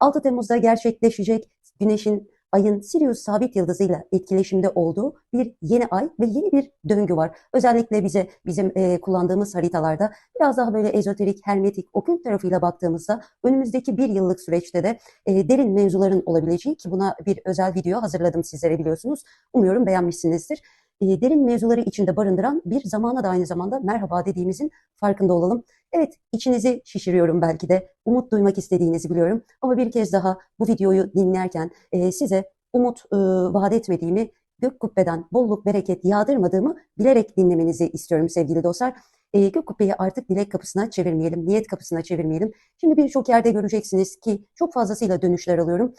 6 Temmuz'da gerçekleşecek Güneş'in Ayın Sirius sabit yıldızıyla etkileşimde olduğu bir yeni ay ve yeni bir döngü var. Özellikle bize bizim e, kullandığımız haritalarda biraz daha böyle ezoterik, hermetik, okült tarafıyla baktığımızda önümüzdeki bir yıllık süreçte de e, derin mevzuların olabileceği ki buna bir özel video hazırladım sizlere biliyorsunuz. Umuyorum beğenmişsinizdir. E, derin mevzuları içinde barındıran bir zamana da aynı zamanda merhaba dediğimizin farkında olalım. Evet, içinizi şişiriyorum belki de. Umut duymak istediğinizi biliyorum. Ama bir kez daha bu videoyu dinlerken e, size umut e, vaat etmediğimi, gök kubbeden bolluk bereket yağdırmadığımı bilerek dinlemenizi istiyorum sevgili dostlar. E, gök kubbeyi artık dilek kapısına çevirmeyelim, niyet kapısına çevirmeyelim. Şimdi birçok yerde göreceksiniz ki çok fazlasıyla dönüşler alıyorum.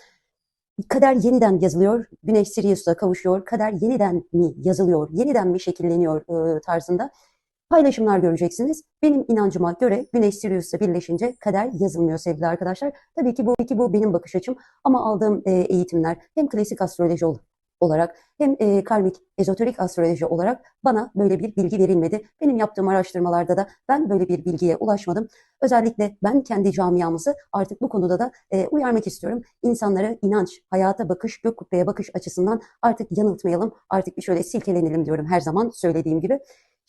Kader yeniden yazılıyor, Güneş Sirius'la kavuşuyor, kader yeniden mi yazılıyor, yeniden mi şekilleniyor e, tarzında paylaşımlar göreceksiniz. Benim inancıma göre Güneş Sirius'la birleşince kader yazılmıyor sevgili arkadaşlar. Tabii ki bu, ki bu benim bakış açım ama aldığım e, eğitimler hem klasik astroloji ol- olarak hem e, karmik ezoterik astroloji olarak bana böyle bir bilgi verilmedi. Benim yaptığım araştırmalarda da ben böyle bir bilgiye ulaşmadım. Özellikle ben kendi camiamızı artık bu konuda da e, uyarmak istiyorum. İnsanlara inanç, hayata bakış, gök kubbeye bakış açısından artık yanıltmayalım. Artık bir şöyle silkelenelim diyorum her zaman söylediğim gibi.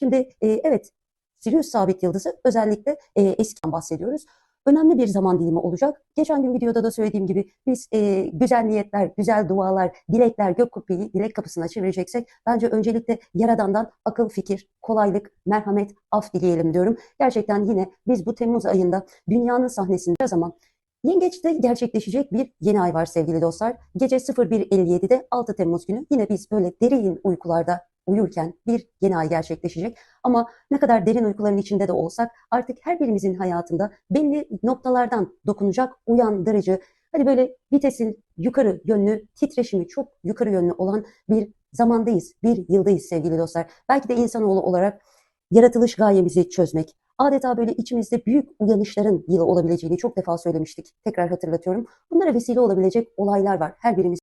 Şimdi e, evet Sirius sabit yıldızı özellikle e, eskiden bahsediyoruz. Önemli bir zaman dilimi olacak. Geçen gün videoda da söylediğim gibi biz e, güzel niyetler, güzel dualar, dilekler gök kubbeyi dilek kapısına çevireceksek bence öncelikle Yaradan'dan akıl, fikir, kolaylık, merhamet, af dileyelim diyorum. Gerçekten yine biz bu Temmuz ayında dünyanın sahnesinde zaman Yengeç'te gerçekleşecek bir yeni ay var sevgili dostlar. Gece 01.57'de 6 Temmuz günü yine biz böyle derin uykularda uyurken bir yeni ay gerçekleşecek. Ama ne kadar derin uykuların içinde de olsak artık her birimizin hayatında belli noktalardan dokunacak, uyandırıcı, hani böyle vitesin yukarı yönlü, titreşimi çok yukarı yönlü olan bir zamandayız, bir yıldayız sevgili dostlar. Belki de insanoğlu olarak yaratılış gayemizi çözmek, adeta böyle içimizde büyük uyanışların yılı olabileceğini çok defa söylemiştik. Tekrar hatırlatıyorum. Bunlara vesile olabilecek olaylar var her birimiz